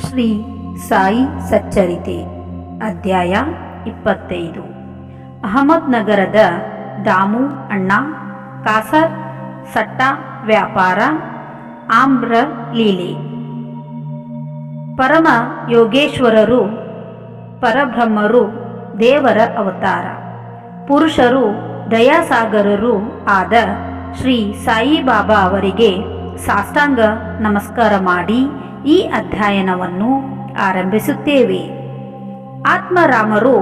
ಶ್ರೀ ಸಾಯಿ ಸಚ್ಚರಿತೆ, ಅಧ್ಯಾಯ ಇಪ್ಪತ್ತೈದು. ಅಹಮದ್ನಗರದ ದಾಮು ಅಣ್ಣ, ಕಾಸರ್ ಸಟ್ಟ ವ್ಯಾಪಾರ, ಆಮ್ರ ಲೀಲೆ. ಪರಮ ಯೋಗೇಶ್ವರರು, ಪರಬ್ರಹ್ಮರು ದೇವರ ಅವತಾರ. ಪುರುಷರು ದಯಾಸಾಗರರು ಆದ ಶ್ರೀ ಸಾಯಿಬಾಬಾ ಅವರಿಗೆ ಸಾಷ್ಟಾಂಗ ನಮಸ್ಕಾರ ಮಾಡಿ ಈ ಅಧ್ಯಯನವನ್ನು ಆರಂಭಿಸುತ್ತೇವೆ. ಆತ್ಮರಾಮರು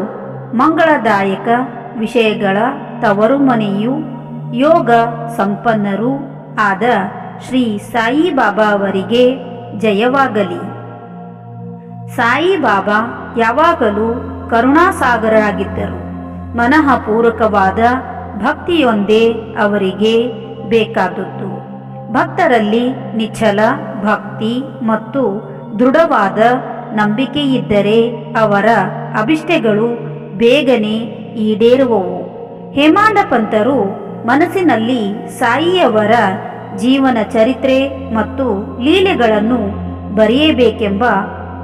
ಮಂಗಳದಾಯಕ ವಿಷಯಗಳ ತವರು ಮನೆಯು ಯೋಗ ಸಂಪನ್ನರು ಆದ ಶ್ರೀ ಸಾಯಿಬಾಬಾ ಅವರಿಗೆ ಜಯವಾಗಲಿ. ಸಾಯಿಬಾಬಾ ಯಾವಾಗಲೂ ಕರುಣಾಸಾಗರರಾಗಿದ್ದರು. ಮನಃಪೂರಕವಾದ ಭಕ್ತಿಯೊಂದೇ ಅವರಿಗೆ ಬೇಕಾದದ್ದು. ಭಕ್ತರಲ್ಲಿ ನಿಚ್ಚಲ, ಭಕ್ತಿ ಮತ್ತು ದೃಢವಾದ ನಂಬಿಕೆಯಿದ್ದರೆ ಅವರ ಅಭಿಷ್ಟೆಗಳು ಬೇಗನೆ ಈಡೇರುವವು. ಹೇಮಾಂಡ ಪಂಥರು ಮನಸ್ಸಿನಲ್ಲಿ ಸಾಯಿಯವರ ಜೀವನ ಚರಿತ್ರೆ ಮತ್ತು ಲೀಲೆಗಳನ್ನು ಬರೆಯಬೇಕೆಂಬ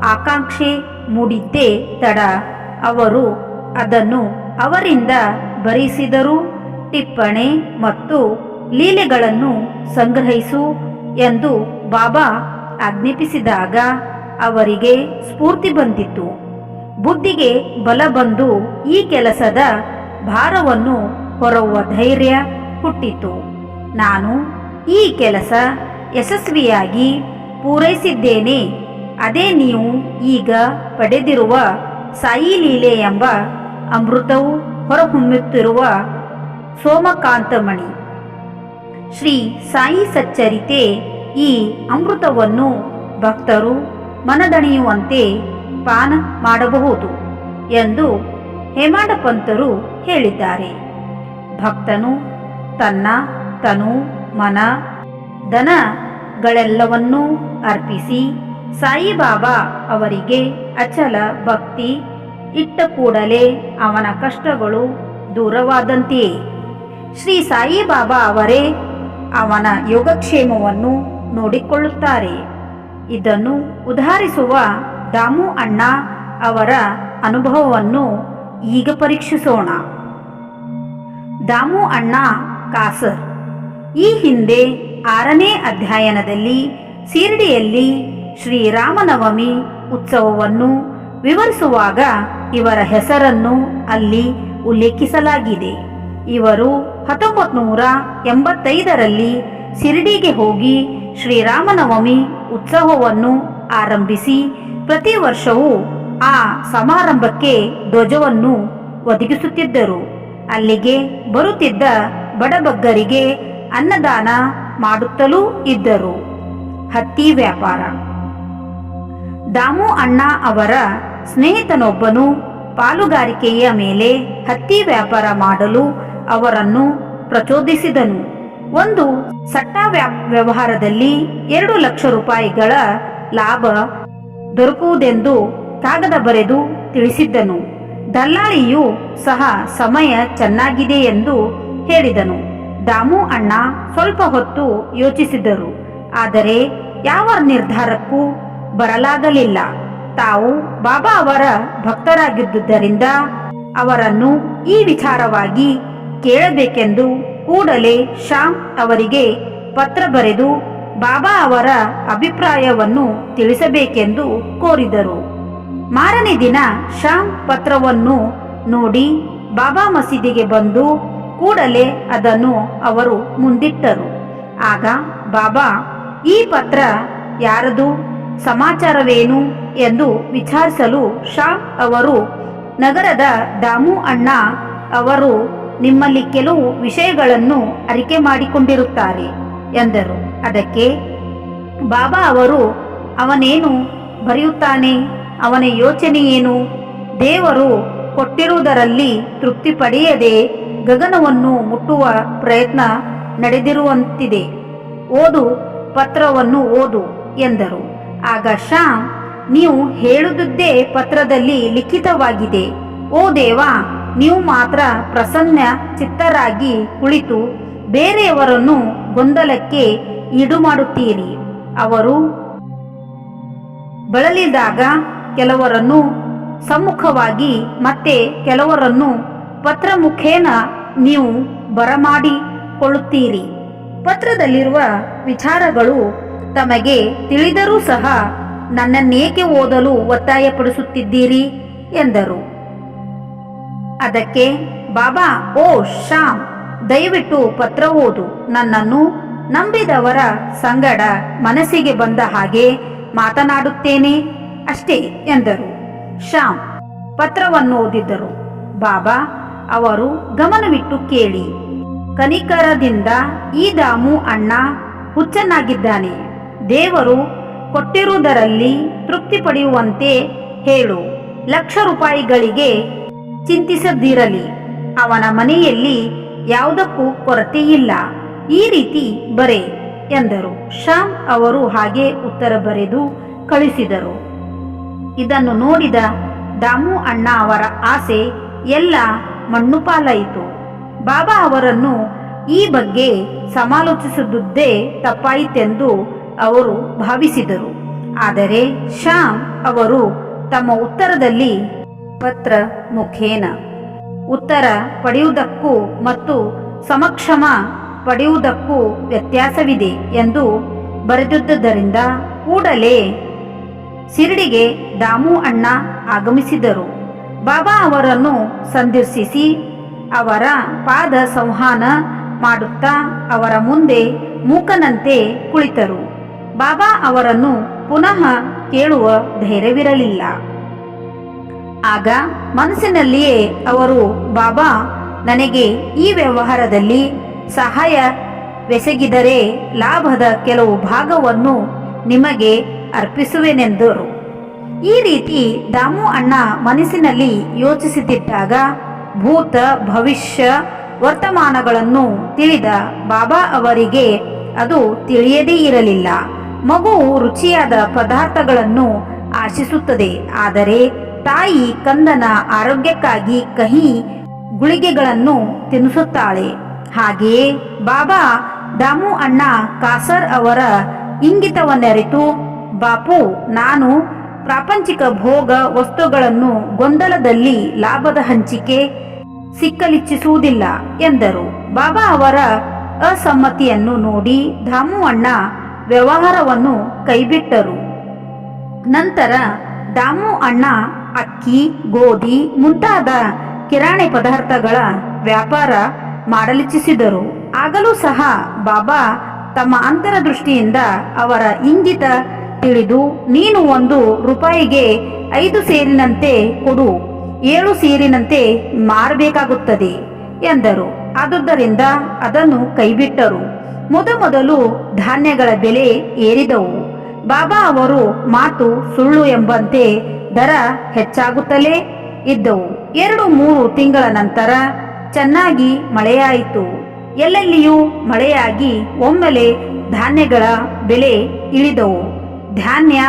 ಆಕಾಂಕ್ಷೆ ಮೂಡಿದ್ದೇ ತಡ. ಅವರು ಅದನ್ನು ಅವರಿಂದ ಬರಿಸಿದರು ಟಿಪ್ಪಣಿ ಮತ್ತು ಲೀಲೆಗಳನ್ನು ಸಂಗ್ರಹಿಸು ಎಂದು ಬಾಬಾ ಆಜ್ಞಾಪಿಸಿದಾಗ ಅವರಿಗೆ ಸ್ಫೂರ್ತಿ ಬಂದಿತು ಬುದ್ಧಿಗೆ ಬಲ ಬಂದು ಈ ಕೆಲಸದ ಭಾರವನ್ನು ಹೊರುವ ಧೈರ್ಯ ಹುಟ್ಟಿತು ನಾನು ಈ ಕೆಲಸ ಯಶಸ್ವಿಯಾಗಿ ಪೂರೈಸಿದ್ದೇನೆ. ಅದೇ ನೀವು ಈಗ ಪಡೆದಿರುವ ಸಾಯಿ ಲೀಲೆ ಎಂಬ ಅಮೃತವು ಹೊರಹೊಮ್ಮುತ್ತಿರುವ ಸೋಮಕಾಂತಮಣಿ. ಶ್ರೀ ಸಾಯಿ ಸಚ್ಚರಿತೆ ಈ ಅಮೃತವನ್ನು ಭಕ್ತರು ಮನದಣಿಯುವಂತೆ ಪಾನ ಮಾಡಬಹುದು ಎಂದು ಹೇಮಾಡ ಪಂತರು ಹೇಳಿದ್ದಾರೆ. ಭಕ್ತನು ತನ್ನ ತನು ಮನ ದನಗಳೆಲ್ಲವನ್ನೂ ಅರ್ಪಿಸಿ ಸಾಯಿಬಾಬಾ ಅವರಿಗೆ ಅಚಲ ಭಕ್ತಿ ಇಟ್ಟ ಕೂಡಲೇ ಅವನ ಕಷ್ಟಗಳು ದೂರವಾದಂತೆಯೇ. ಶ್ರೀ ಸಾಯಿಬಾಬಾ ಅವರೇ ಅವನ ಯೋಗಕ್ಷೇಮವನ್ನು ನೋಡಿಕೊಳ್ಳುತ್ತಾರೆ. ಇದನ್ನು ಉದಾಹರಿಸುವ ದಾಮು ಅಣ್ಣ ಅವರ ಅನುಭವವನ್ನು ಈಗ ಪರೀಕ್ಷಿಸೋಣ. ದಾಮು ಅಣ್ಣ ಕಾಸರ್. ಈ ಹಿಂದೆ ಆರನೇ ಅಧ್ಯಯನದಲ್ಲಿ ಶಿರ್ಡಿಯಲ್ಲಿ ಶ್ರೀರಾಮನವಮಿ ಉತ್ಸವವನ್ನು ವಿವರಿಸುವಾಗ ಇವರ ಹೆಸರನ್ನು ಅಲ್ಲಿ ಉಲ್ಲೇಖಿಸಲಾಗಿದೆ. ಇವರು ಹತ್ತೊಂಬತ್ತು ನೂರ ಎಂಬತ್ತೈದರಲ್ಲಿ ಶಿರ್ಡಿಗೆ ಹೋಗಿ ಶ್ರೀರಾಮನವಮಿ ಉತ್ಸವವನ್ನು ಆರಂಭಿಸಿ ಪ್ರತಿ ವರ್ಷವೂ ಆ ಸಮಾರಂಭಕ್ಕೆ ಧ್ವಜವನ್ನು ಒದಗಿಸುತ್ತಿದ್ದರು. ಅಲ್ಲಿಗೆ ಬರುತ್ತಿದ್ದ ಬಡಬಗ್ಗರಿಗೆ ಅನ್ನದಾನ ಮಾಡುತ್ತಲೂ ಇದ್ದರು. ಹತ್ತಿ ವ್ಯಾಪಾರ. ದಾಮು ಅಣ್ಣ ಅವರ ಸ್ನೇಹಿತನೊಬ್ಬನು ಪಾಲುಗಾರಿಕೆಯ ಮೇಲೆ ಹತ್ತಿ ವ್ಯಾಪಾರ ಮಾಡಲು ಅವರನ್ನು ಪ್ರಚೋದಿಸಿದನು. ಒಂದು ಸಟ್ಟ ವ್ಯಾ- ವ್ಯವಹಾರದಲ್ಲಿ ಎರಡು ಲಕ್ಷ ರೂಪಾಯಿಗಳ ಲಾಭ ದೊರಕುವುದೆಂದು ಕಾಗದ ಬರೆದು ತಿಳಿಸಿದ್ದನು. ದಲ್ಲಾಳಿಯು ಸಹ ಸಮಯ ಚೆನ್ನಾಗಿದೆ ಎಂದು ಹೇಳಿದನು. ದಾಮು ಅಣ್ಣ ಸ್ವಲ್ಪ ಹೊತ್ತು ಯೋಚಿಸಿದರು. ಆದರೆ ಯಾವ ನಿರ್ಧಾರಕ್ಕೂ ಬರಲಾಗಲಿಲ್ಲ. ತಾವು ಬಾಬಾ ಅವರ ಭಕ್ತರಾಗಿದ್ದುದರಿಂದ ಅವರನ್ನು ಈ ವಿಚಾರವಾಗಿ ಕೇಳಬೇಕೆಂದು ಕೂಡಲೇ ಶ್ಯಾಮ್ ಅವರಿಗೆ ಪತ್ರ ಬರೆದು ಬಾಬಾ ಅವರ ಅಭಿಪ್ರಾಯವನ್ನು ತಿಳಿಸಬೇಕೆಂದು ಕೋರಿದರು. ಮಾರನೇ ದಿನ ಶ್ಯಾಮ್ ಪತ್ರವನ್ನು ನೋಡಿ ಬಾಬಾ ಮಸೀದಿಗೆ ಬಂದು ಕೂಡಲೇ ಅದನ್ನು ಅವರು ಮುಂದಿಟ್ಟರು. ಆಗ ಬಾಬಾ, ಈ ಪತ್ರ ಯಾರದು? ಸಮಾಚಾರವೇನು? ಎಂದು ವಿಚಾರಿಸಲು ಶ್ಯಾಮ್ ಅವರು ನಗರದ ದಾಮು ಅಣ್ಣ ಅವರು ನಿಮ್ಮಲ್ಲಿ ಕೆಲವು ವಿಷಯಗಳನ್ನು ಅರಿಕೆ ಮಾಡಿಕೊಂಡಿರುತ್ತಾರೆ ಎಂದರು. ಅದಕ್ಕೆ ಬಾಬಾ ಅವರು, ಅವನೇನು ಬರೆಯುತ್ತಾನೆ? ಅವನ ಯೋಚನೆ ಏನು? ದೇವರು ಕೊಟ್ಟಿರುವುದರಲ್ಲಿ ತೃಪ್ತಿ ಪಡೆಯದೆ ಗಗನವನ್ನು ಮುಟ್ಟುವ ಪ್ರಯತ್ನ ನಡೆದಿರುವಂತಿದೆ. ಓದು, ಪತ್ರವನ್ನು ಓದು ಎಂದರು. ಆಗ ಶ್ಯಾಮ್, ನೀವು ಹೇಳುವುದೇ ಪತ್ರದಲ್ಲಿ ಲಿಖಿತವಾಗಿದೆ. ಓ ದೇವ ನೀವು ಮಾತ್ರ ಪ್ರಸನ್ನ ಚಿತ್ತರಾಗಿ ಕುಳಿತು ಬೇರೆಯವರನ್ನು ಗೊಂದಲಕ್ಕೆ ಈಡು ಮಾಡುತ್ತೀರಿ ಅವರು ಬಳಲಿದಾಗ ಕೆಲವರನ್ನು ಸಮ್ಮುಖವಾಗಿ ಮತ್ತೆ ಕೆಲವರನ್ನು ಪತ್ರ ಮುಖೇನ ನೀವು ಬರಮಾಡಿಕೊಳ್ಳುತ್ತೀರಿ. ಪತ್ರದಲ್ಲಿರುವ ವಿಚಾರಗಳು ತಮಗೆ ತಿಳಿದರೂ ಸಹ ನನ್ನನ್ನೇಕೆ ಓದಲು ಒತ್ತಾಯಪಡಿಸುತ್ತಿದ್ದೀರಿ? ಎಂದರು. ಅದಕ್ಕೆ, ಬಾಬಾ, ಓ ಶ್ಯಾಮ್, ದಯವಿಟ್ಟು ಪತ್ರ ಓದು. ನನ್ನನ್ನು ನಂಬಿದವರ ಸಂಗಡ ಮನಸ್ಸಿಗೆ ಬಂದ ಹಾಗೆ ಮಾತನಾಡುತ್ತೇನೆ. ಅಷ್ಟೇ, ಎಂದರು. ಶ್ಯಾಮ್ ಪತ್ರವನ್ನು ಓದಿದ್ದರು ಬಾಬಾ, ಅವರು ಗಮನವಿಟ್ಟು ಕೇಳಿ. ಕನಿಕರದಿಂದ ಈ ದಾಮು ಅಣ್ಣ ಹುಚ್ಚನಾಗಿದ್ದಾನೆ. ದೇವರು ಕೊಟ್ಟಿರುವುದರಲ್ಲಿ ತೃಪ್ತಿ ಪಡೆಯುವಂತೆ ಹೇಳು. ಲಕ್ಷ ರೂಪಾಯಿಗಳಿಗೆ ಚಿಂತಿಸದಿರಲಿ. ಅವನ ಮನೆಯಲ್ಲಿ ಯಾವುದಕ್ಕೂ ಕೊರತೆ ಇಲ್ಲ ಈ ರೀತಿ ಬರೆ ಎಂದರು. ಶ್ಯಾಮ್ ಅವರು ಹಾಗೆ ಉತ್ತರ ಬರೆದು ಕಳಿಸಿದರು. ಇದನ್ನು ನೋಡಿದ ದಾಮು ಅಣ್ಣ ಅವರ ಆಸೆ ಎಲ್ಲ ಮಣ್ಣು ಪಾಲಾಯಿತು ಬಾಬಾ ಅವರನ್ನು ಈ ಬಗ್ಗೆ ಸಮಾಲೋಚಿಸಿದುದೇ ತಪ್ಪಾಯಿತೆಂದು ಅವರು ಭಾವಿಸಿದರು. ಆದರೆ ಶ್ಯಾಮ್ ಅವರು ತಮ್ಮ ಉತ್ತರದಲ್ಲಿ ಪತ್ರ ಮುಖೇನ. ಉತ್ತರ, ಪಡೆಯುವುದಕ್ಕೂ ಮತ್ತು ಸಮಕ್ಷಮ ಪಡೆಯುವುದಕ್ಕೂ ವ್ಯತ್ಯಾಸವಿದೆ ಎಂದು ಬರೆದಿದ್ದರಿಂದ ಕೂಡಲೇ ಶಿರಡಿಗೆ ದಾಮು ಅಣ್ಣ ಆಗಮಿಸಿದರು. ಬಾಬಾ ಅವರನ್ನು ಸಂದರ್ಶಿಸಿ ಅವರ ಪಾದ ಸಂವಹನ ಮಾಡುತ್ತಾ ಅವರ ಮುಂದೆ ಮೂಕನಂತೆ ಕುಳಿತರು. ಬಾಬಾ ಅವರನ್ನು ಪುನಃ ಕೇಳುವ ಧೈರ್ಯವಿರಲಿಲ್ಲ. ಆಗ ಮನಸ್ಸಿನಲ್ಲಿಯೇ ಅವರು, ಬಾಬಾ, ನನಗೆ ಈ ವ್ಯವಹಾರದಲ್ಲಿ ಸಹಾಯ ಬೆಸಗಿದರೆ ಲಾಭದ ಕೆಲವು ಭಾಗವನ್ನು ನಿಮಗೆ ಅರ್ಪಿಸುವೆನೆಂದರು. ಈ ರೀತಿ ದಾಮು ಅಣ್ಣ ಮನಸ್ಸಿನಲ್ಲಿ ಯೋಚಿಸುತ್ತಿದ್ದಾಗ ಭೂತ ಭವಿಷ್ಯ ವರ್ತಮಾನಗಳನ್ನು ತಿಳಿದ ಬಾಬಾ ಅವರಿಗೆ ಅದು ತಿಳಿಯದೇ ಇರಲಿಲ್ಲ. ಮಗುವು ರುಚಿಯಾದ ಪದಾರ್ಥಗಳನ್ನು ಆಶಿಸುತ್ತದೆ, ಆದರೆ ತಾಯಿ ಕಂದನ ಆರೋಗ್ಯಕ್ಕಾಗಿ ಕಹಿ ಗುಳಿಗೆಗಳನ್ನು ತಿನ್ನಿಸುತ್ತಾಳೆ. ಹಾಗೆಯೇ ಬಾಬಾ ದಾಮು ಅಣ್ಣ ಕಾಸರ್ ಅವರ ಇಂಗಿತವನ್ನರಿತು, ಬಾಪು, ನಾನು ಪ್ರಾಪಂಚಿಕ ಭೋಗ ವಸ್ತುಗಳನ್ನು ಗೊಂದಲದಲ್ಲಿ ಲಾಭದ ಹಂಚಿಕೆ ಸಿಕ್ಕಲಿಚ್ಚಿಸುವುದಿಲ್ಲ ಎಂದರು. ಬಾಬಾ ಅವರ ಅಸಮ್ಮತಿಯನ್ನು ನೋಡಿ ದಾಮು ಅಣ್ಣ ವ್ಯವಹಾರವನ್ನು ಕೈಬಿಟ್ಟರು. ನಂತರ ದಾಮು ಅಣ್ಣ ಅಕ್ಕಿ, ಗೋಧಿ ಮುಂತಾದ ಕಿರಾಣಿ ಪದಾರ್ಥಗಳ ವ್ಯಾಪಾರ ಮಾಡಲಿಚ್ಛಿಸಿದರು ಆಗಲೂ ಸಹ ಬಾಬಾ ತಮ್ಮ ಅಂತರದೃಷ್ಟಿಯಿಂದ ಅವರ ಇಂಗಿತ ತಿಳಿದು, ನೀನು ಒಂದು ರೂಪಾಯಿಗೆ ಐದು ಸೇರಿನಂತೆ ಕೊಡು, ಏಳು ಸೇರಿನಂತೆ ಮಾರಬೇಕಾಗುತ್ತದೆ ಎಂದರು. ಆದುದರಿಂದ ಅದನ್ನು ಕೈಬಿಟ್ಟರು. ಮೊದಮೊದಲು ಧಾನ್ಯಗಳ ಬೆಲೆ ಏರಿದವು. ಬಾಬಾ ಅವರು ಮಾತು ಸುಳ್ಳು ಎಂಬಂತೆ ದರ ಹೆಚ್ಚಾಗುತ್ತಲೇ ಇದ್ದವು. ಎರಡು ಮೂರು ತಿಂಗಳ ನಂತರ ಚೆನ್ನಾಗಿ ಮಳೆಯಾಯಿತು. ಎಲ್ಲೆಲ್ಲಿಯೂ ಮಳೆಯಾಗಿ ಒಮ್ಮೆಲೆ ಧಾನ್ಯಗಳ ಬೆಲೆ ಇಳಿದವು. ಧಾನ್ಯ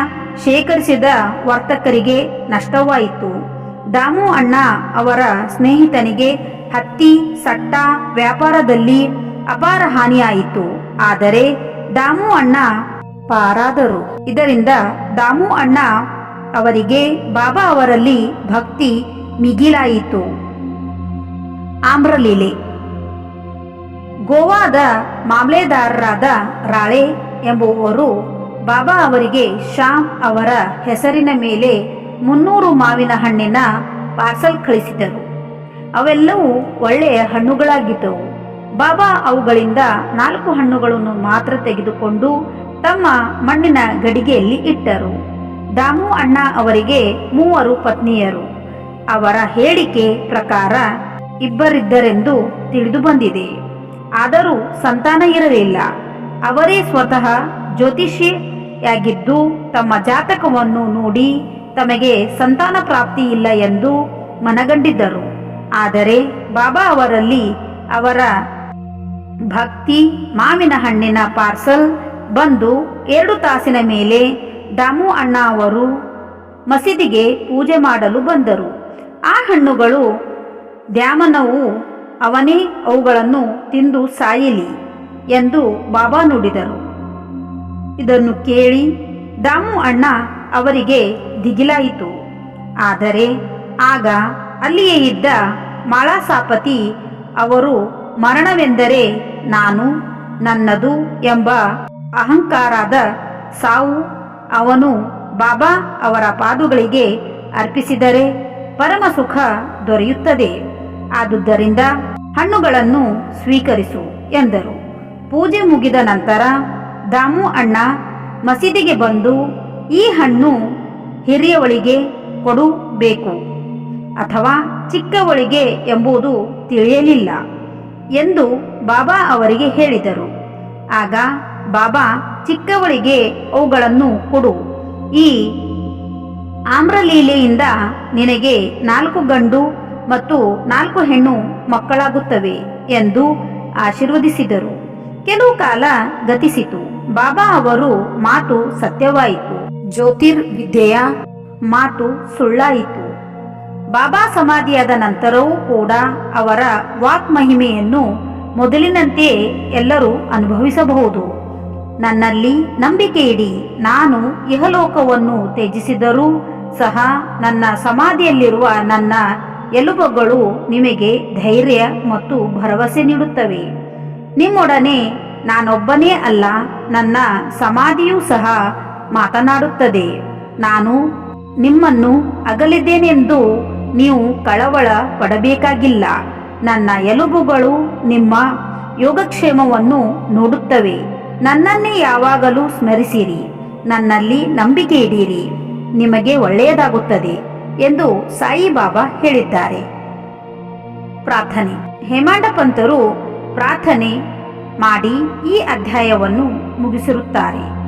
ಶೇಖರಿಸಿದ ವರ್ತಕರಿಗೆ ನಷ್ಟವಾಯಿತು. ದಾಮು ಅಣ್ಣ ಅವರ ಸ್ನೇಹಿತನಿಗೆ ಹತ್ತಿ ಸಟ್ಟ ವ್ಯಾಪಾರದಲ್ಲಿ ಅಪಾರ ಹಾನಿಯಾಯಿತು. ಆದರೆ ದಾಮು ಅಣ್ಣ ಪಾರಾದರು. ಇದರಿಂದ ದಾಮು ಅಣ್ಣ ಅವರಿಗೆ ಬಾಬಾ ಅವರಲ್ಲಿ ಭಕ್ತಿ ಮಿಗಿಲಾಯಿತು. ಆಮ್ರಲೀಲೆ. ಗೋವಾದ ಮಾಮಲೆದಾರರಾದ ರಾಳೆ ಎಂಬುವವರು ಬಾಬಾ ಅವರಿಗೆ ಶ್ಯಾಮ್ ಅವರ ಹೆಸರಿನ ಮೇಲೆ ಮುನ್ನೂರು ಮಾವಿನ ಹಣ್ಣಿನ ಪಾರ್ಸಲ್ ಕಳಿಸಿದರು. ಅವೆಲ್ಲವೂ ಒಳ್ಳೆಯ ಹಣ್ಣುಗಳಾಗಿದ್ದವು. ಬಾಬಾ ಅವುಗಳಿಂದ ನಾಲ್ಕು ಹಣ್ಣುಗಳನ್ನು ಮಾತ್ರ ತೆಗೆದುಕೊಂಡು ತಮ್ಮ ಮಣ್ಣಿನ ಗಡಿಗೆಯಲ್ಲಿ ಇಟ್ಟರು. ದಾಮು ಅಣ್ಣ ಅವರಿಗೆ ಮೂವರು ಪತ್ನಿಯರು. ಅವರ ಹೇಳಿಕೆ ಪ್ರಕಾರ ಇಬ್ಬರಿದ್ದರೆಂದು ತಿಳಿದು ಬಂದಿದೆ. ಆದರೂ ಸಂತಾನ ಇರಲಿಲ್ಲ. ಅವರೇ ಸ್ವತಃ ಜ್ಯೋತಿಷಿಯಾಗಿದ್ದು ತಮ್ಮ ಜಾತಕವನ್ನು ನೋಡಿ ತಮಗೆ ಸಂತಾನ ಪ್ರಾಪ್ತಿ ಇಲ್ಲ ಎಂದು ಮನಗಂಡಿದ್ದರು. ಆದರೆ ಬಾಬಾ ಅವರಲ್ಲಿ ಅವರ ಭಕ್ತಿ, ಮಾವಿನ ಹಣ್ಣಿನ ಪಾರ್ಸಲ್ ಬಂದು ಎರಡು ತಾಸಿನ ಮೇಲೆ ದಾಮು ಅಣ್ಣ ಅವರು ಮಸೀದಿಗೆ ಪೂಜೆ ಮಾಡಲು ಬಂದರು. ಆ ಹಣ್ಣುಗಳು ದ್ಯಾಮನವು ಅವನೇ ಅವುಗಳನ್ನು ತಿಂದು ಸಾಯಲಿ ಎಂದು ಬಾಬಾ ನುಡಿದರು. ಇದನ್ನು ಕೇಳಿ ದಾಮು ಅಣ್ಣ ಅವರಿಗೆ ದಿಗಿಲಾಯಿತು. ಆದರೆ ಆಗ ಅಲ್ಲಿಯೇ ಇದ್ದ ಮಾಳಾಸಾಪತಿ ಅವರು, ಮರಣವೆಂದರೆ ನಾನು ನನ್ನದು ಎಂಬ ಅಹಂಕಾರದ ಸಾವು ಅವನು ಬಾಬಾ ಅವರ ಪಾದುಗಳಿಗೆ ಅರ್ಪಿಸಿದರೆ ಪರಮ ಸುಖ ದೊರೆಯುತ್ತದೆ. ಆದುದರಿಂದ ಹಣ್ಣುಗಳನ್ನು ಸ್ವೀಕರಿಸು ಎಂದರು. ಪೂಜೆ ಮುಗಿದ ನಂತರ ದಾಮು ಅಣ್ಣ ಮಸೀದಿಗೆ ಬಂದು ಈ ಹಣ್ಣು ಹಿರಿಯವಳಿಗೆ ಕೊಡಬೇಕು ಅಥವಾ ಚಿಕ್ಕವಳಿಗೆ ಎಂಬುದು ತಿಳಿಯಲಿಲ್ಲ ಎಂದು ಬಾಬಾ ಅವರಿಗೆ ಹೇಳಿದರು. ಆಗ ಬಾಬಾ ಚಿಕ್ಕವಳಿಗೆ ಅವುಗಳನ್ನು ಕೊಡು. ಈ ಆಮ್ರಲೀಲೆಯಿಂದ ನಿನಗೆ ನಾಲ್ಕು ಗಂಡು ಮತ್ತು ನಾಲ್ಕು ಹೆಣ್ಣು ಮಕ್ಕಳಾಗುತ್ತವೆ ಎಂದು ಆಶೀರ್ವದಿಸಿದರು. ಕೆಲವು ಕಾಲ ಗತಿಸಿತು. ಬಾಬಾ ಅವರು ಮಾತು ಸತ್ಯವಾಯಿತು. ಜ್ಯೋತಿರ್ವಿದ್ಯೆಯ ಮಾತು ಸುಳ್ಳಾಯಿತು. ಬಾಬಾ ಸಮಾಧಿಯಾದ ನಂತರವೂ ಕೂಡ ಅವರ ವಾಕ್ ಮಹಿಮೆಯನ್ನು ಮೊದಲಿನಂತೆಯೇ ಎಲ್ಲರೂ ಅನುಭವಿಸಬಹುದು. ನನ್ನಲ್ಲಿ ನಂಬಿಕೆ ಇಡಿ ನಾನು ಇಹಲೋಕವನ್ನು ತ್ಯಜಿಸಿದರೂ ಸಹ ನನ್ನ ಸಮಾಧಿಯಲ್ಲಿರುವ ನನ್ನ ಎಲುಬುಗಳು ನಿಮಗೆ ಧೈರ್ಯ ಮತ್ತು ಭರವಸೆ ನೀಡುತ್ತವೆ. ನಿಮ್ಮೊಡನೆ ನಾನೊಬ್ಬನೇ ಅಲ್ಲ, ನನ್ನ ಸಮಾಧಿಯೂ ಸಹ ಮಾತನಾಡುತ್ತದೆ. ನಾನು ನಿಮ್ಮನ್ನು ಅಗಲಿದ್ದೇನೆಂದು ನೀವು ಕಳವಳ ಪಡಬೇಕಾಗಿಲ್ಲ ನನ್ನ ಎಲುಬುಗಳು ನಿಮ್ಮ ಯೋಗಕ್ಷೇಮವನ್ನು ನೋಡುತ್ತವೆ. ನನ್ನನ್ನೇ ಯಾವಾಗಲೂ ಸ್ಮರಿಸಿರಿ. ನನ್ನಲ್ಲಿ ನಂಬಿಕೆ ಇಡೀರಿ. ನಿಮಗೆ ಒಳ್ಳೆಯದಾಗುತ್ತದೆ ಎಂದು ಸಾಯಿಬಾಬಾ ಹೇಳಿದ್ದಾರೆ. ಪ್ರಾರ್ಥನೆ. ಹೇಮಾಂಡ ಪಂತರು ಪ್ರಾರ್ಥನೆ ಮಾಡಿ ಈ ಅಧ್ಯಾಯವನ್ನು ಮುಗಿಸಿರುತ್ತಾರೆ.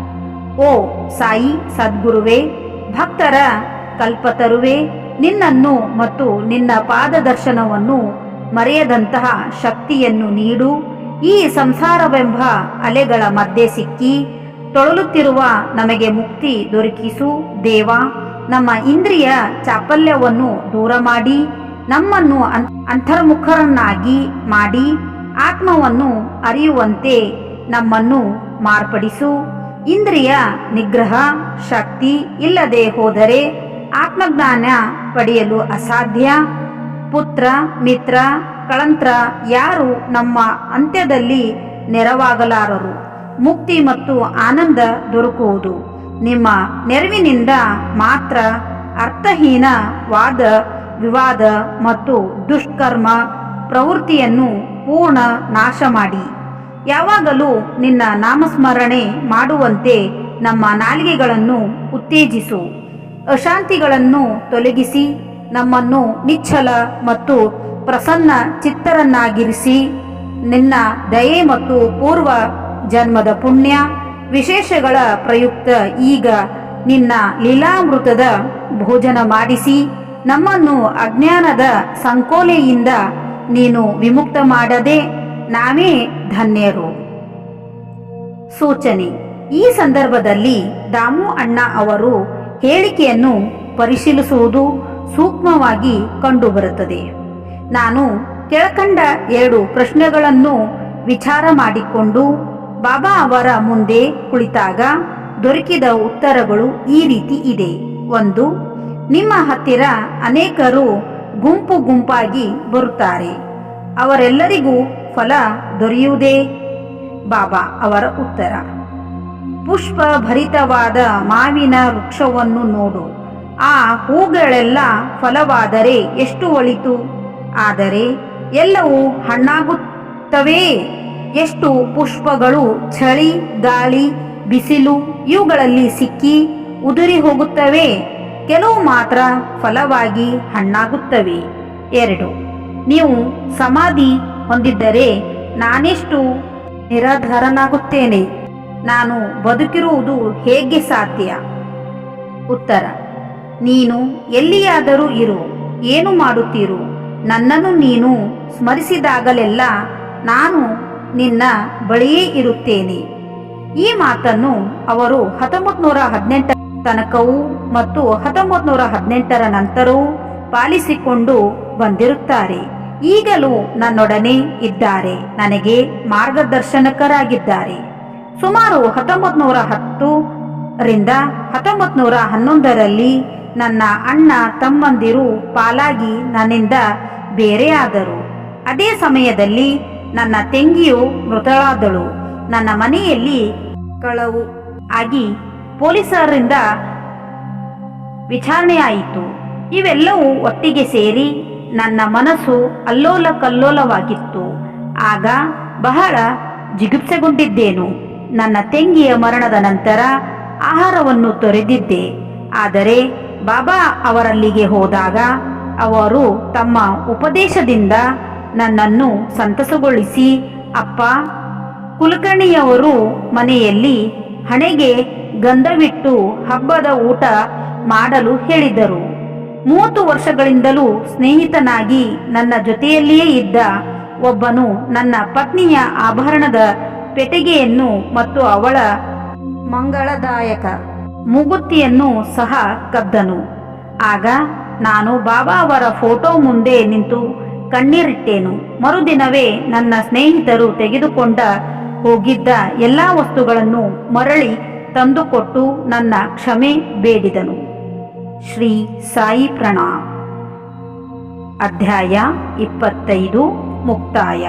ಓ ಸಾಯಿ ಸದ್ಗುರುವೇ, ಭಕ್ತರ ಕಲ್ಪತರುವೆ, ನಿನ್ನನ್ನು ಮತ್ತು ನಿನ್ನ ಪಾದದರ್ಶನವನ್ನು ಮರೆಯದಂತಹ ಶಕ್ತಿಯನ್ನು ನೀಡು. ಈ ಸಂಸಾರವೆಂಬ ಅಲೆಗಳ ಮಧ್ಯೆ ಸಿಕ್ಕಿ ತೊಳಲುತ್ತಿರುವ ನಮಗೆ ಮುಕ್ತಿ ದೊರಕಿಸು ದೇವ. ನಮ್ಮ ಇಂದ್ರಿಯ ಚಾಪಲ್ಯವನ್ನು ದೂರ ಮಾಡಿ, ನಮ್ಮನ್ನು ಅಂತರ್ಮುಖರನ್ನಾಗಿ ಮಾಡಿ, ಆತ್ಮವನ್ನು ಅರಿಯುವಂತೆ ನಮ್ಮನ್ನು ಮಾರ್ಪಡಿಸು. ಇಂದ್ರಿಯ ನಿಗ್ರಹ, ಶಕ್ತಿ ಇಲ್ಲದೆ ಹೋದರೆ ಆತ್ಮಜ್ಞಾನ ಪಡೆಯಲು ಅಸಾಧ್ಯ. ಪುತ್ರ, ಮಿತ್ರ ಕಳಂತ್ರ ಯಾರು ನಮ್ಮ ಅಂತ್ಯದಲ್ಲಿ ನೆರವಾಗಲಾರರು. ಮುಕ್ತಿ ಮತ್ತು ಆನಂದ ದೊರಕುವುದು. ನಿಮ್ಮ ನೆರವಿನಿಂದ ಮಾತ್ರ ಅರ್ಥಹೀನ ವಾದ, ವಿವಾದ ಮತ್ತು ದುಷ್ಕರ್ಮ ಪ್ರವೃತ್ತಿಯನ್ನು ಪೂರ್ಣ ನಾಶ ಮಾಡಿ. ಯಾವಾಗಲೂ ನಿನ್ನ ನಾಮಸ್ಮರಣೆ ಮಾಡುವಂತೆ ನಮ್ಮ ನಾಲಿಗೆಗಳನ್ನು ಉತ್ತೇಜಿಸು. ಅಶಾಂತಿಗಳನ್ನು ತೊಲಗಿಸಿ ನಮ್ಮನ್ನು ನಿಚ್ಚಲ ಮತ್ತು ಪ್ರಸನ್ನ ಚಿತ್ತರನ್ನಾಗಿರಿಸಿ ನಿನ್ನ ದಯೆ ಮತ್ತು ಪೂರ್ವ ಜನ್ಮದ ಪುಣ್ಯ ವಿಶೇಷಗಳ ಪ್ರಯುಕ್ತ ಈಗ ನಿನ್ನ ಲೀಲಾಮೃತದ ಭೋಜನ ಮಾಡಿಸಿ ನಮ್ಮನ್ನು ಅಜ್ಞಾನದ ಸಂಕೋಲೆಯಿಂದ ನೀನು ವಿಮುಕ್ತ ಮಾಡದೆ ನಾವೇ ಧನ್ಯರು. ಸೂಚನೆ. ಈ ಸಂದರ್ಭದಲ್ಲಿ ದಾಮು ಅಣ್ಣ ಅವರು ಹೇಳಿಕೆಯನ್ನು ಪರಿಶೀಲಿಸುವುದು ಸೂಕ್ಷ್ಮವಾಗಿ ಕಂಡುಬರುತ್ತದೆ. ನಾನು ಕೆಳಕಂಡ ಎರಡು ಪ್ರಶ್ನೆಗಳನ್ನು ವಿಚಾರ ಮಾಡಿಕೊಂಡು ಬಾಬಾ ಅವರ ಮುಂದೆ ಕುಳಿತಾಗ ದೊರಕಿದ ಉತ್ತರಗಳು ಈ ರೀತಿ ಇದೆ. ಒಂದು, ನಿಮ್ಮ ಹತ್ತಿರ ಅನೇಕರು ಗುಂಪು ಗುಂಪಾಗಿ ಬರುತ್ತಾರೆ. ಅವರೆಲ್ಲರಿಗೂ ಫಲ ದೊರೆಯುವುದೇ? ಬಾಬಾ ಅವರ ಉತ್ತರ. ಪುಷ್ಪ ಭರಿತವಾದ ಮಾವಿನ ವೃಕ್ಷವನ್ನು ನೋಡು. ಆ ಹೂಗಳೆಲ್ಲ ಫಲವಾದರೆ ಎಷ್ಟು ಒಳಿತು? ಆದರೆ ಎಲ್ಲವೂ ಹಣ್ಣಾಗುತ್ತವೆ. ಎಷ್ಟು ಪುಷ್ಪಗಳು ಚಳಿ, ಗಾಳಿ, ಬಿಸಿಲು ಇವುಗಳಲ್ಲಿ ಸಿಕ್ಕಿ ಉದುರಿ ಹೋಗುತ್ತವೆ. ಕೆಲವು ಮಾತ್ರ ಫಲವಾಗಿ ಹಣ್ಣಾಗುತ್ತವೆ. ಎರಡು, ನೀವು ಸಮಾಧಿ ಹೊಂದಿದ್ದರೆ ನಾನೆಷ್ಟು ನಿರಾಧಾರನಾಗುತ್ತೇನೆ. ನಾನು ಬದುಕಿರುವುದು ಹೇಗೆ ಸಾಧ್ಯ? ಉತ್ತರ, ನೀನು ಎಲ್ಲಿಯಾದರೂ ಇರು, ಏನು ಮಾಡುತ್ತೀರು? ನನ್ನನ್ನು ನೀನು ಸ್ಮರಿಸಿದಾಗಲೆಲ್ಲ ನಾನು ನಿನ್ನ ಬಳಿಯೇ ಇರುತ್ತೇನೆ. ಈ ಮಾತನ್ನು ಅವರು ಹತ್ತೊಂಬತ್ತು ನೂರ ಹದಿನೆಂಟರ ತನಕವೂ ಮತ್ತು ಹತ್ತೊಂಬತ್ತು ನೂರ ಹದಿನೆಂಟರ ನಂತರವೂ ಪಾಲಿಸಿಕೊಂಡು ಬಂದಿರುತ್ತಾರೆ. ಈಗಲೂ ನನ್ನೊಡನೆ ಇದ್ದಾರೆ, ನನಗೆ ಮಾರ್ಗದರ್ಶನಕರಾಗಿದ್ದಾರೆ. ಸುಮಾರು ಹತ್ತೊಂಬತ್ತು ನೂರ ಹತ್ತು ರಿಂದ ಹತ್ತೊಂಬತ್ತು ನೂರ ಹನ್ನೊಂದರಲ್ಲಿ ನನ್ನ ಅಣ್ಣ ತಮ್ಮಂದಿರು ಪಾಲಾಗಿ ನನ್ನಿಂದ ಬೇರೆಯಾದರು. ಅದೇ ಸಮಯದಲ್ಲಿ ನನ್ನ ತಂಗಿಯು ಮೃತಳಾದಳು. ನನ್ನ ಮನೆಯಲ್ಲಿ ಕಳವು ಆಗಿ ಪೊಲೀಸರಿಂದ ವಿಚಾರಣೆ ಆಯಿತು ಇವೆಲ್ಲವೂ ಒಟ್ಟಿಗೆ ಸೇರಿ ನನ್ನ ಮನಸ್ಸು ಅಲ್ಲೋಲ ಕಲ್ಲೋಲವಾಗಿತ್ತು ಆಗ ಬಹಳ ಜಿಗುಪ್ಸೆಗೊಂಡಿದ್ದೇನು. ನನ್ನ ತಂಗಿಯ ಮರಣದ ನಂತರ ಆಹಾರವನ್ನು ತೊರೆದಿದ್ದೆ. ಆದರೆ ಬಾಬಾ ಅವರಲ್ಲಿಗೆ ಹೋದಾಗ ಅವರು ತಮ್ಮ ಉಪದೇಶದಿಂದ ನನ್ನನ್ನು ಸಂತಸಗೊಳಿಸಿ, ಅಪ್ಪ, ಕುಲಕರ್ಣಿಯವರು ಮನೆಯಲ್ಲಿ ಹಣೆಗೆ ಗಂಧವಿಟ್ಟು ಹಬ್ಬದ ಊಟ ಮಾಡಲು ಹೇಳಿದರು. ಮೂವತ್ತು ವರ್ಷಗಳಿಂದಲೂ ಸ್ನೇಹಿತನಾಗಿ ನನ್ನ ಜೊತೆಯಲ್ಲಿಯೇ ಇದ್ದ ಒಬ್ಬನು ನನ್ನ ಪತ್ನಿಯ ಆಭರಣದ ಪೆಟಿಗೆಯನ್ನು ಮತ್ತು ಅವಳ ಮಂಗಳದಾಯಕ ಮೂಗುತ್ತಿಯನ್ನು ಸಹ ಕದ್ದನು. ಆಗ ನಾನು ಬಾಬಾ ಅವರ ಫೋಟೋ ಮುಂದೆ ನಿಂತು ಕಣ್ಣೀರಿಟ್ಟೇನು. ಮರುದಿನವೇ ನನ್ನ ಸ್ನೇಹಿತರು ತೆಗೆದುಕೊಂಡ ಹೋಗಿದ್ದ ಎಲ್ಲ ವಸ್ತುಗಳನ್ನು ಮರಳಿ ತಂದುಕೊಟ್ಟು ನನ್ನ ಕ್ಷಮೆ ಬೇಡಿದನು. ಶ್ರೀ ಸಾಯಿ ಪ್ರಣಾ ಅಧ್ಯಾಯ ಇಪ್ಪತ್ತೈದು ಮುಕ್ತಾಯ.